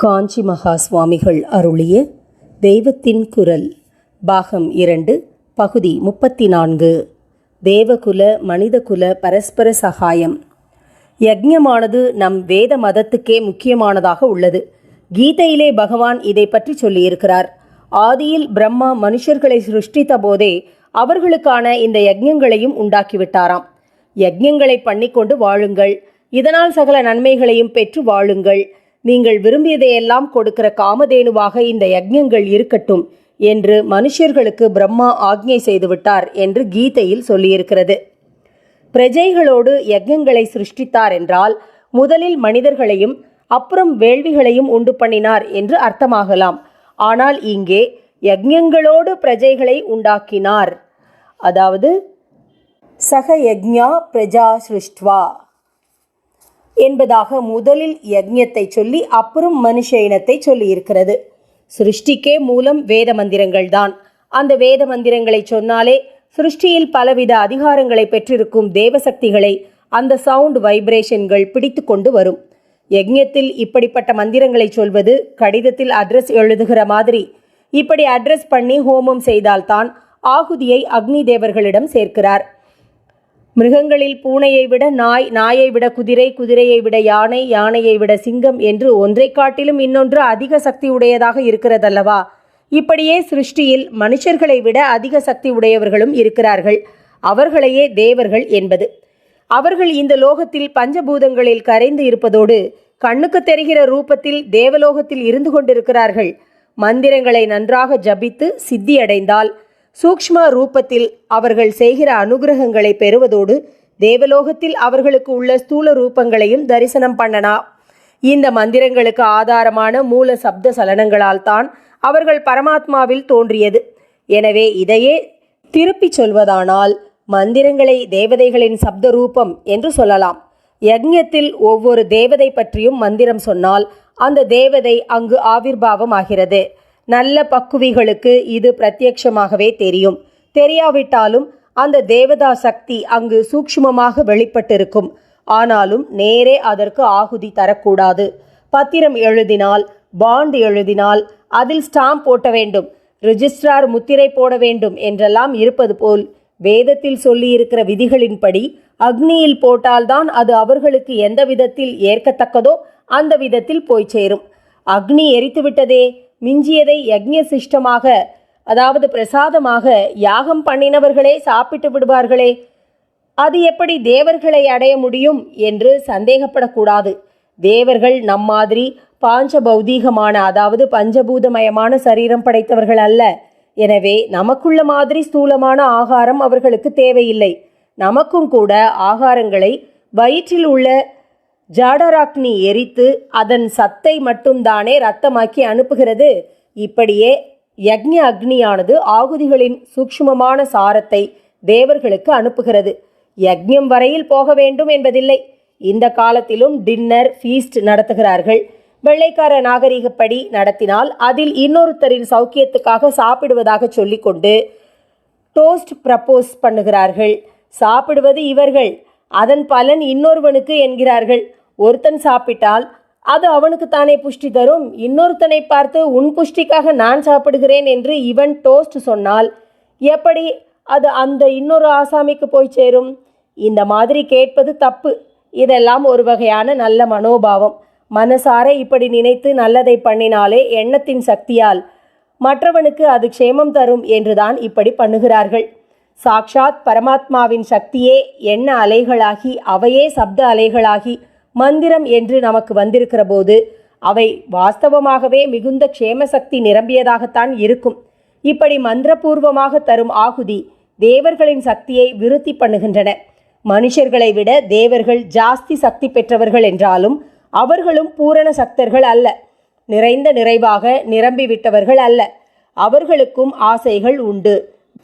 காஞ்சி மகா சுவாமிகள் அருளிய தெய்வத்தின் குரல் பாகம் இரண்டு பகுதி முப்பத்தி நான்கு தேவகுல மனிதகுல பரஸ்பர சகாயம். யக்ஞமானது நம் வேத மதத்துக்கே முக்கியமானதாக உள்ளது. கீதையிலே பகவான் இதை பற்றி சொல்லியிருக்கிறார். ஆதியில் பிரம்மா மனுஷர்களை சிருஷ்டித்த போதே அவர்களுக்கான இந்த யக்ஞங்களையும் உண்டாக்கிவிட்டாராம். யக்ஞங்களை பண்ணிக்கொண்டு வாழுங்கள். இதனால் சகல நன்மைகளையும் பெற்று வாழுங்கள். நீங்கள் விரும்பியதையெல்லாம் கொடுக்கிற காமதேனுவாக இந்த யக்ஞங்கள் இருக்கட்டும் என்று மனுஷர்களுக்கு பிரம்மா ஆக்ஞை செய்துவிட்டார் என்று கீதையில் சொல்லியிருக்கிறது. பிரஜைகளோடு யக்ஞங்களை சிருஷ்டித்தார் என்றால் முதலில் மனிதர்களையும் அப்புறம் வேள்விகளையும் உண்டு பண்ணினார் என்று அர்த்தமாகலாம். ஆனால் இங்கே யக்ஞங்களோடு பிரஜைகளை உண்டாக்கினார். அதாவது சக யக்ஞா பிரஜா சிருஷ்டுவா. என்பதாக முதலில் யக்ஞத்தை சொல்லி அப்புறம் மனுஷ இனத்தை சொல்லியிருக்கிறது. சிருஷ்டிக்கே மூலம் வேத மந்திரங்கள் தான் அந்த வேத மந்திரங்களை சொன்னாலே சிருஷ்டியில் பலவித அதிகாரங்களை பெற்றிருக்கும் தேவசக்திகளை அந்த சவுண்ட் வைப்ரேஷன்கள் பிடித்து கொண்டு வரும். யக்ஞத்தில் இப்படிப்பட்ட மந்திரங்களை சொல்வது கடிதத்தில் அட்ரஸ் எழுதுகிற மாதிரி. இப்படி அட்ரஸ் பண்ணி ஹோமம் செய்தால்தான் ஆகுதியை அக்னி தேவர்களிடம் சேர்க்கிறார். மிருகங்களில் பூனையை விட நாய் நாயை விட குதிரை குதிரையை விட யானை யானையை விட சிங்கம் என்று ஒன்றை காட்டிலும் இன்னொன்று அதிக சக்தி உடையதாக இருக்கிறதல்லவா? இப்படியே சிருஷ்டியில் மனுஷர்களை விட அதிக சக்தி உடையவர்களும் இருக்கிறார்கள். அவர்களையே தேவர்கள் என்பது. அவர்கள் இந்த லோகத்தில் பஞ்சபூதங்களில் கரைந்து இருப்பதோடு கண்ணுக்கு தெரிகிற ரூபத்தில் தேவலோகத்தில் இருந்து கொண்டிருக்கிறார்கள். மந்திரங்களை நன்றாக ஜபித்து சித்தியடைந்தால் சூக்ஷ்மா ரூபத்தில் அவர்கள் செய்கிற அனுகிரகங்களை பெறுவதோடு தேவலோகத்தில் அவர்களுக்கு உள்ள ஸ்தூல ரூபங்களையும் தரிசனம் பண்ணனா. இந்த மந்திரங்களுக்கு ஆதாரமான மூல சப்த சலனங்களால் தான் அவர்கள் பரமாத்மாவில் தோன்றியது. எனவே இதையே திருப்பிச் சொல்வதானால் மந்திரங்களை தேவதைகளின் சப்த ரூபம் என்று சொல்லலாம். யக்ஞத்தில் ஒவ்வொரு தேவதை பற்றியும் மந்திரம் சொன்னால் அந்த தேவதை அங்கு ஆவிர்வாவம் ஆகிறது நல்ல பக்குவிகளுக்கு இது பிரத்யட்சமாகவே தெரியும். தெரியாவிட்டாலும் அந்த தேவதா சக்தி அங்கு சூக்ஷ்மமாக வெளிப்பட்டிருக்கும். ஆனாலும் நேரே அதற்கு ஆகுதி தரக்கூடாது. பத்திரம் எழுதினால் பாண்ட் எழுதினால் அதில் ஸ்டாம்ப் போட்ட வேண்டும். ரிஜிஸ்ட்ரார் முத்திரை போட வேண்டும் என்றெல்லாம் இருப்பது போல் வேதத்தில் சொல்லியிருக்கிற விதிகளின்படி அக்னியில் போட்டால்தான் அது அவர்களுக்கு எந்த விதத்தில் ஏற்கத்தக்கதோ அந்த விதத்தில் போய் சேரும். அக்னி எரித்து விட்டதே மிஞ்சியதை யக்ஞ சிஷ்டமாக அதாவது பிரசாதமாக யாகம் பண்ணினவர்களே சாப்பிட்டு விடுவார்களே. அது எப்படி தேவர்களை அடைய முடியும் என்று சந்தேகப்படக்கூடாது. தேவர்கள் நம் மாதிரி பாஞ்ச பௌதீகமான அதாவது பஞ்சபூதமயமான சரீரம் படைத்தவர்கள் அல்ல. எனவே நமக்குள்ள மாதிரி ஸ்தூலமான ஆகாரம் அவர்களுக்கு தேவையில்லை. நமக்கும் கூட ஆகாரங்களை வயிற்றில் உள்ள ஜாடராக்னி எரித்து அதன் சத்தை மட்டும்தானே ரத்தமாக்கி அனுப்புகிறது. இப்படியே யக்ஞ அக்னியானது ஆகுதிகளின் சூக்ஷ்மமான சாரத்தை தேவர்களுக்கு அனுப்புகிறது. யக்ஞம் வரையில் போக வேண்டும் என்பதில்லை. இந்த காலத்திலும் டின்னர் ஃபீஸ்ட் நடத்துகிறார்கள். வெள்ளைக்கார நாகரிகப்படி நடத்தினால் அதில் இன்னொருத்தரின் சௌக்கியத்துக்காக சாப்பிடுவதாக சொல்லிக்கொண்டு டோஸ்ட் ப்ரப்போஸ் பண்ணுகிறார்கள். சாப்பிடுவது இவர்கள். அதன் பலன் இன்னொருவனுக்கு என்கிறார்கள். ஒருத்தன் சாப்பிட்டால் அது அவனுக்கு தானே புஷ்டி தரும். இன்னொருத்தனை பார்த்து உன் புஷ்டிக்காக நான் சாப்பிடுகிறேன் என்று இவன் டோஸ்ட் சொன்னால் எப்படி அது அந்த இன்னொரு ஆசாமிக்கு போய் சேரும்? இந்த மாதிரி கேட்பது தப்பு. இதெல்லாம் ஒரு வகையான நல்ல மனோபாவம். மனசார இப்படி நினைத்து நல்லதை பண்ணினாலே எண்ணத்தின் சக்தியால் மற்றவனுக்கு அது க்ஷேமம் தரும் என்றுதான் இப்படி பண்ணுகிறார்கள். சாக்ஷாத் பரமாத்மாவின் சக்தியே எண்ண அலைகளாகி அவையே சப்த அலைகளாகி மந்திரம் என்று நமக்கு வந்திருக்கிற போது அவை வாஸ்தவமாகவே மிகுந்த க்ஷேம சக்தி நிரம்பியதாகத்தான் இருக்கும். இப்படி மந்திரபூர்வமாக தரும் ஆகுதி தேவர்களின் சக்தியை விருத்தி பண்ணுகின்றன. மனுஷர்களை விட தேவர்கள் ஜாஸ்தி சக்தி பெற்றவர்கள் என்றாலும் அவர்களும் பூரண சக்தர்கள் அல்ல. நிறைந்த நிறைவாக நிரம்பிவிட்டவர்கள் அல்ல. அவர்களுக்கும் ஆசைகள் உண்டு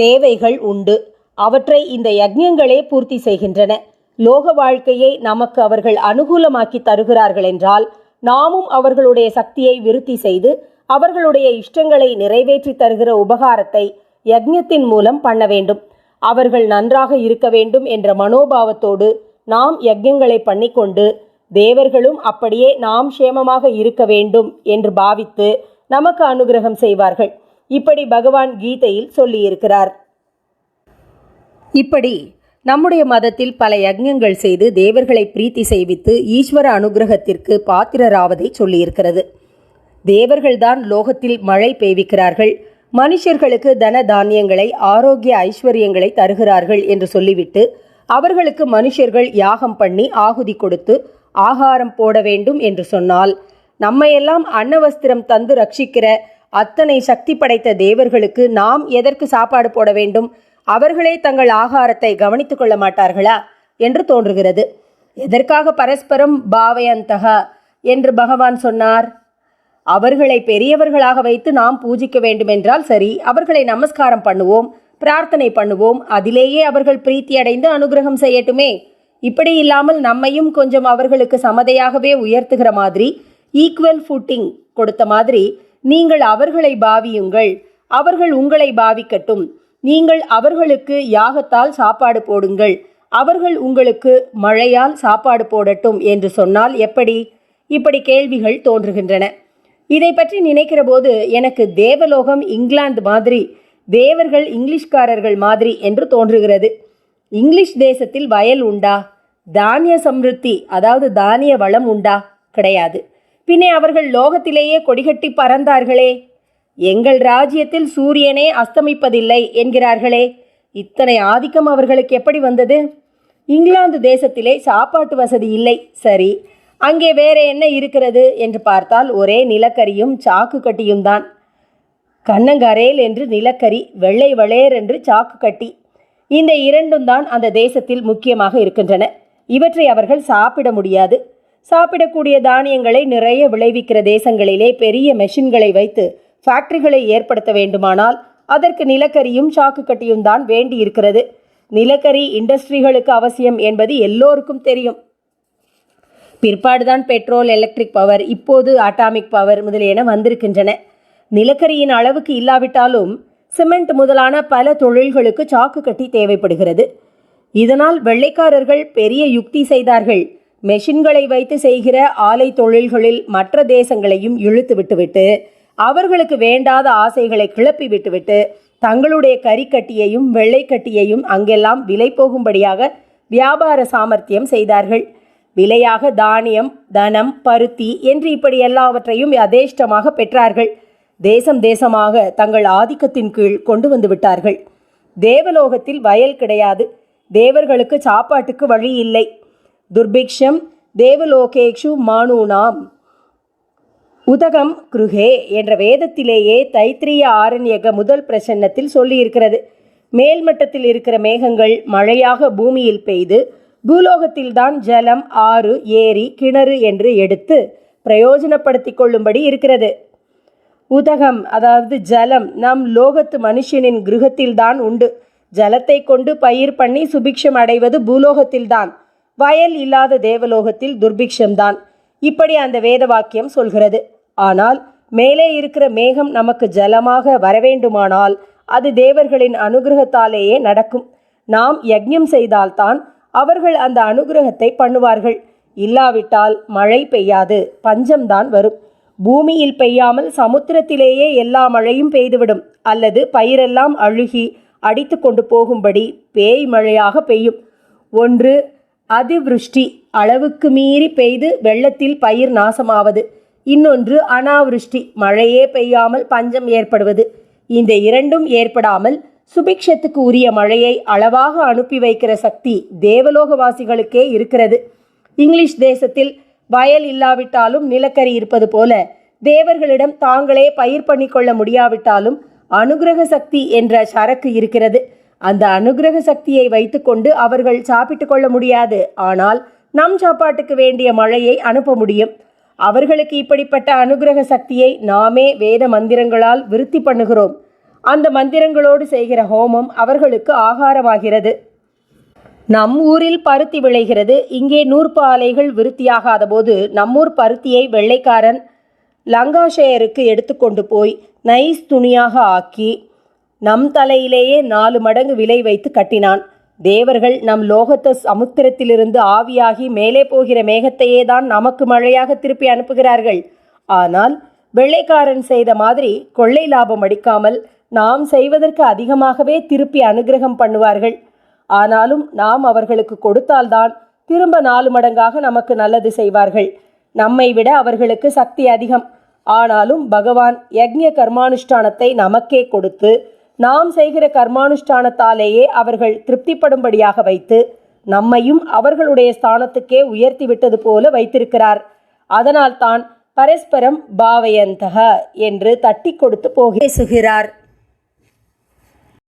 தேவைகள் உண்டு. அவற்றை இந்த யஜ்யங்களே பூர்த்தி செய்கின்றன. லோக வாழ்க்கையை நமக்கு அவர்கள் அனுகூலமாக்கி தருகிறார்கள் என்றால் நாமும் அவர்களுடைய சக்தியை விருத்தி செய்து அவர்களுடைய இஷ்டங்களை நிறைவேற்றி தருகிற உபகாரத்தை யக்ஞத்தின் மூலம் பண்ண வேண்டும். அவர்கள் நன்றாக இருக்க வேண்டும் என்ற மனோபாவத்தோடு நாம் யஜ்யங்களை பண்ணிக்கொண்டு தேவர்களும் அப்படியே நாம் சேமமாக இருக்க வேண்டும் என்று பாவித்து நமக்கு அனுகிரகம் செய்வார்கள். இப்படி பகவான் கீதையில் சொல்லியிருக்கிறார். இப்படி நம்முடைய மதத்தில் பல யஜ்ஞங்கள் செய்து தேவர்களை பிரீத்தி செய்வித்து ஈஸ்வர அனுகிரகத்திற்கு பாத்திரராவதை சொல்லியிருக்கிறது. தேவர்கள்தான் லோகத்தில் மழை பெய்விக்கிறார்கள். மனுஷர்களுக்கு தன தானியங்களை ஆரோக்கிய ஐஸ்வர்யங்களை தருகிறார்கள் என்று சொல்லிவிட்டு அவர்களுக்கு மனுஷர்கள் யாகம் பண்ணி ஆகுதி கொடுத்து ஆகாரம் போட வேண்டும் என்று சொன்னால் நம்மையெல்லாம் அன்னவஸ்திரம் தந்து ரட்சிக்கிற அத்தனை சக்தி படைத்த தேவர்களுக்கு நாம் எதற்கு சாப்பாடு போட வேண்டும்? அவர்களே தங்கள் ஆகாரத்தை கவனித்துக் கொள்ள மாட்டார்களா என்று தோன்றுகிறது. எதற்காக பரஸ்பரம் பாவயந்தகா என்று பகவான் சொன்னார்? அவர்களை பெரியவர்களாக வைத்து நாம் பூஜிக்க வேண்டுமென்றால் சரி அவர்களை நமஸ்காரம் பண்ணுவோம் பிரார்த்தனை பண்ணுவோம் அதிலேயே அவர்கள் பிரீத்தி அடைந்து அனுகிரகம் செய்யட்டுமே. இப்படி இல்லாமல் நம்மையும் கொஞ்சம் அவர்களுக்கு சமதையாகவே உயர்த்துகிற மாதிரி ஈக்குவல் ஃபுட்டிங் கொடுத்த மாதிரி நீங்கள் அவர்களை பாவியுங்கள் அவர்கள் உங்களை பாவிக்கட்டும். நீங்கள் அவர்களுக்கு யாகத்தால் சாப்பாடு போடுங்கள். அவர்கள் உங்களுக்கு மழையால் சாப்பாடு போடட்டும் என்று சொன்னால் எப்படி? இப்படி கேள்விகள் தோன்றுகின்றன. இதை பற்றி நினைக்கிற போது எனக்கு தேவலோகம் இங்கிலாந்து மாதிரி தேவர்கள் இங்கிலீஷ்காரர்கள் மாதிரி என்று தோன்றுகிறது. இங்கிலீஷ் தேசத்தில் வயல் உண்டா? தானிய சம்ருத்தி அதாவது தானிய வளம் உண்டா? கிடையாது. பின்னே அவர்கள் லோகத்திலேயே கொடிகட்டி பறந்தார்களே. எங்கள் ராஜ்யத்தில் சூரியனே அஸ்தமிப்பதில்லை என்கிறார்களே. இத்தனை ஆதிக்கம் அவர்களுக்கு எப்படி வந்தது? இங்கிலாந்து தேசத்திலே சாப்பாட்டு வசதி இல்லை. சரி அங்கே வேற என்ன இருக்கிறது? என்று பார்த்தால் ஒரே நிலக்கரியும் சாக்கு கட்டியும் தான். கண்ணங்கரேல் என்று நிலக்கரி வெள்ளை வளேர் என்று சாக்கு கட்டி. இந்த இரண்டும் தான் அந்த தேசத்தில் முக்கியமாக இருக்கின்றன. இவற்றை அவர்கள் சாப்பிட முடியாது. சாப்பிடக்கூடிய தானியங்களை நிறைய விளைவிக்கிற தேசங்களிலே பெரிய மெஷின்களை வைத்து ஃபேக்டரிகளை ஏற்படுத்த வேண்டுமானால் அதற்கு நிலக்கரியும் சாக்கு கட்டியும் தான் வேண்டி இருக்கிறது நிலக்கரி இண்டஸ்ட்ரிகளுக்கு அவசியம் என்பது எல்லோருக்கும் தெரியும். பிற்பாடுதான் பெட்ரோல் எலக்ட்ரிக் பவர் இப்போது அட்டாமிக் பவர் முதலியன வந்திருக்கின்றன. நிலக்கரியின் அளவுக்கு இல்லாவிட்டாலும் சிமெண்ட் முதலான பல தொழில்களுக்கு சாக்கு கட்டி தேவைப்படுகிறது. இதனால் வெள்ளைக்காரர்கள் பெரிய யுக்தி செய்தார்கள். மெஷின்களை வைத்து செய்கிற ஆலை தொழில்களில் மற்ற தேசங்களையும் இழுத்து விட்டுவிட்டு அவர்களுக்கு வேண்டாத ஆசைகளை கிளப்பி விட்டுவிட்டு தங்களுடைய கரிக்கட்டியையும் வெள்ளைக்கட்டியையும் அங்கெல்லாம் விலை போகும்படியாக வியாபார சாமர்த்தியம் செய்தார்கள். விலையாக தானியம் தனம் பருத்தி என்று இப்படி எல்லாவற்றையும் யதேஷ்டமாக பெற்றார்கள். தேசம் தேசமாக தங்கள் ஆதிக்கத்தின் கீழ் கொண்டு வந்து விட்டார்கள். தேவலோகத்தில் வயல் கிடையாது. தேவர்களுக்கு சாப்பாட்டுக்கு வழி இல்லை. துர்பிக்ஷம் தேவலோகேஷு மானூனாம். உதகம் குருகே என்ற வேதத்திலேயே தைத்திரிய ஆரண்யக முதல் பிரசன்னத்தில் சொல்லியிருக்கிறது. மேல்மட்டத்தில் இருக்கிற மேகங்கள் மழையாக பூமியில் பெய்து பூலோகத்தில்தான் ஜலம் ஆறு ஏரி கிணறு என்று எடுத்து பிரயோஜனப்படுத்தி கொள்ளும்படி இருக்கிறது. உதகம் அதாவது ஜலம் நம் லோகத்து மனுஷனின் கிருகத்தில்தான் உண்டு. ஜலத்தை கொண்டு பயிர் பண்ணி சுபிக்ஷம் அடைவது பூலோகத்தில்தான். வயல் இல்லாத தேவலோகத்தில் துர்பிக்ஷம்தான். இப்படி அந்த வேத வாக்கியம் சொல்கிறது. ஆனால் மேலே இருக்கிற மேகம் நமக்கு ஜலமாக வரவேண்டுமானால் அது தேவர்களின் அனுகிரகத்தாலேயே நடக்கும். நாம் யஜ்யம் செய்தால்தான் அவர்கள் அந்த அனுகிரகத்தை பண்ணுவார்கள். இல்லாவிட்டால் மழை பெய்யாது. பஞ்சம்தான் வரும். பூமியில் பெய்யாமல் சமுத்திரத்திலேயே எல்லா மழையும் பெய்துவிடும். அல்லது பயிரெல்லாம் அழுகி அடித்து கொண்டு போகும்படி பேய் மழையாக பெய்யும். ஒன்று அதிவிருஷ்டி அளவுக்கு மீறி பெய்து வெள்ளத்தில் பயிர் நாசமாவது. இன்னொன்று அனாவிருஷ்டி. மழையே பெய்யாமல் பஞ்சம் ஏற்படுவது. இந்த இரண்டும் ஏற்படாமல் சுபிக்ஷத்துக்கு உரிய மழையை அளவாக அனுப்பி வைக்கிற சக்தி தேவலோகவாசிகளுக்கே இருக்கிறது. இங்கிலீஷ் தேசத்தில் வயல் இல்லாவிட்டாலும் நிலக்கரி இருப்பது போல தேவர்களிடம் தாங்களே பயிர் பண்ணிக்கொள்ள முடியாவிட்டாலும் அனுகிரக சக்தி என்ற சரக்கு இருக்கிறது. அந்த அனுகிரக சக்தியை வைத்துக்கொண்டு அவர்கள் சாப்பிட்டு கொள்ள முடியாது. ஆனால் நம் சாப்பாட்டுக்கு வேண்டிய மழையை அனுப்ப முடியும். அவர்களுக்கு இப்படிப்பட்ட அனுகிரக சக்தியை நாமே வேத மந்திரங்களால் விருத்தி பண்ணுகிறோம். அந்த மந்திரங்களோடு செய்கிற ஹோமம் அவர்களுக்கு ஆகாரமாகிறது. நம் ஊரில் பருத்தி விளைகிறது. இங்கே நூற்பு ஆலைகள் விருத்தியாகாத போது நம்மூர் பருத்தியை வெள்ளைக்காரன் லங்காஷேயருக்கு எடுத்துக்கொண்டு போய் நைஸ் துணியாக ஆக்கி நம் தலையிலேயே நாலு மடங்கு விலை வைத்து கட்டினான். தேவர்கள் நம் லோகத்த சமுத்திரத்திலிருந்து ஆவியாகி மேலே போகிற மேகத்தையே தான் நமக்கு மழையாக திருப்பி அனுப்புகிறார்கள். ஆனால் வெள்ளைக்காரன் செய்த மாதிரி கொள்ளை லாபம் அடிக்காமல் நாம் செய்வதற்கு அதிகமாகவே திருப்பி அனுகிரகம் பண்ணுவார்கள். ஆனாலும் நாம் அவர்களுக்கு கொடுத்தால்தான் திரும்ப நாலு மடங்காக நமக்கு நல்லது செய்வார்கள். நம்மை விட அவர்களுக்கு சக்தி அதிகம். ஆனாலும் பகவான் யக்ஞ கர்மானுஷ்டானத்தை நமக்கே கொடுத்து நாம் செய்கிற கர்மானுஷ்டானத்தாலேயே அவர்கள் திருப்திப்படும்படியாக வைத்து நம்மையும் அவர்களுடைய ஸ்தானத்துக்கே உயர்த்தி விட்டது போல வைத்திருக்கிறார். அதனால்தான் பரஸ்பரம் பாவயந்தக என்று தட்டி கொடுத்து போகி பேசுகிறார்.